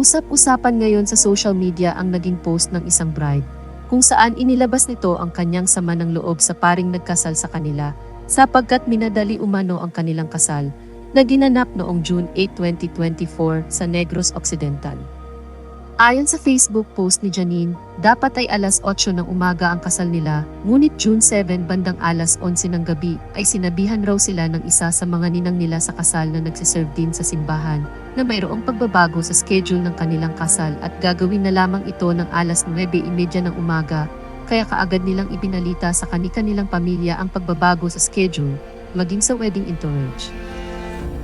Usap-usapan ngayon sa social media ang naging post ng isang bride, kung saan inilabas nito ang kanyang sama ng loob sa paring nagkasal sa kanila, sapagkat minadali umano ang kanilang kasal, na ginanap noong June 8, 2024 sa Negros Occidental. Ayon sa Facebook post ni Janine, dapat ay alas 8 ng umaga ang kasal nila, ngunit June 7 bandang alas 11 ng gabi ay sinabihan raw sila ng isa sa mga ninang nila sa kasal na nagsiserve din sa simbahan na mayroong pagbabago sa schedule ng kanilang kasal at gagawin na lamang ito ng alas 9.30 ng umaga, kaya kaagad nilang ibinalita sa kani-kanilang pamilya ang pagbabago sa schedule, maging sa wedding entourage.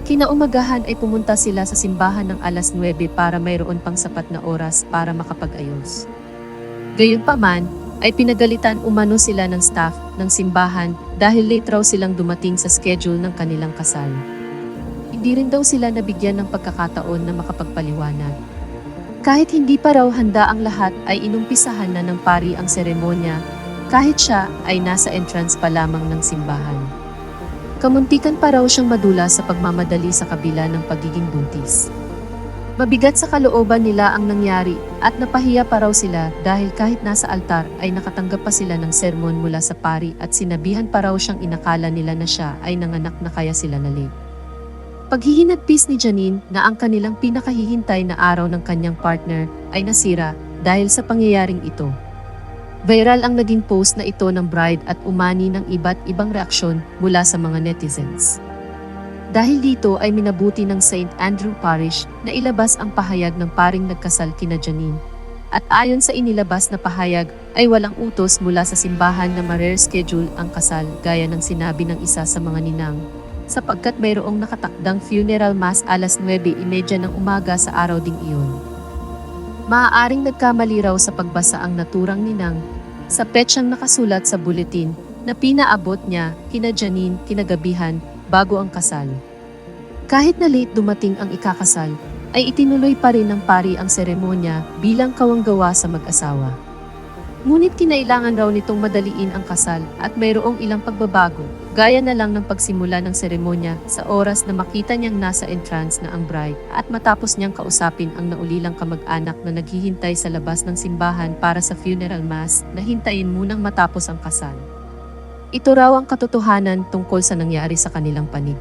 Kinaumagahan ay pumunta sila sa simbahan ng alas 9 para mayroon pang sapat na oras para makapag-ayos. Gayunpaman, ay pinagalitan umano sila ng staff ng simbahan dahil late raw silang dumating sa schedule ng kanilang kasal. Hindi rin daw sila nabigyan ng pagkakataon na makapagpaliwanag. Kahit hindi pa raw handa ang lahat ay inumpisahan na ng pari ang seremonya kahit siya ay nasa entrance pa lamang ng simbahan. Kamuntikan pa raw siyang madula sa pagmamadali sa kabila ng pagiging buntis. Mabigat sa kalooban nila ang nangyari at napahiya pa raw sila dahil kahit nasa altar ay nakatanggap pa sila ng sermon mula sa pari at sinabihan pa raw siyang inakala nila na siya ay nanganak na kaya sila na late. Paghihinagpis ni Janine na ang kanilang pinakahihintay na araw ng kanyang partner ay nasira dahil sa pangyayaring ito. Viral ang naging post na ito ng bride at umani ng iba't ibang reaksyon mula sa mga netizens. Dahil dito ay minabuti ng St. Andrew Parish na ilabas ang pahayag ng paring nagkasal kina Janine. At ayon sa inilabas na pahayag ay walang utos mula sa simbahan na ma-reschedule ang kasal gaya ng sinabi ng isa sa mga ninang sapagkat mayroong nakatakdang funeral mass alas 9.30 ng umaga sa araw ding iyon. Maaaring nagkamali raw sa pagbasa ang naturang ninang sa petsyang nakasulat sa bulletin na pinaabot niya kina Janine kinagabihan bago ang kasal. Kahit na late dumating ang ikakasal, ay itinuloy pa rin ng pari ang seremonya bilang kawanggawa sa mag-asawa. Ngunit kinailangan raw nitong madaliin ang kasal at mayroong ilang pagbabago, gaya na lang ng pagsimula ng seremonya sa oras na makita niyang nasa entrance na ang bride at matapos niyang kausapin ang naulilang kamag-anak na naghihintay sa labas ng simbahan para sa funeral mass na hintayin munang matapos ang kasal. Ito raw ang katotohanan tungkol sa nangyari sa kanilang panig.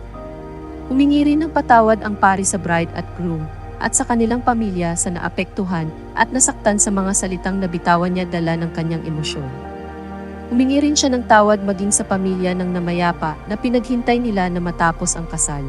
Humingi rin ng patawad ang pari sa bride at groom at sa kanilang pamilya sa naapektuhan at nasaktan sa mga salitang nabitawan niya dala ng kanyang emosyon. Humingi rin siya ng tawad maging sa pamilya ng namayapa na pinaghintay nila na matapos ang kasal.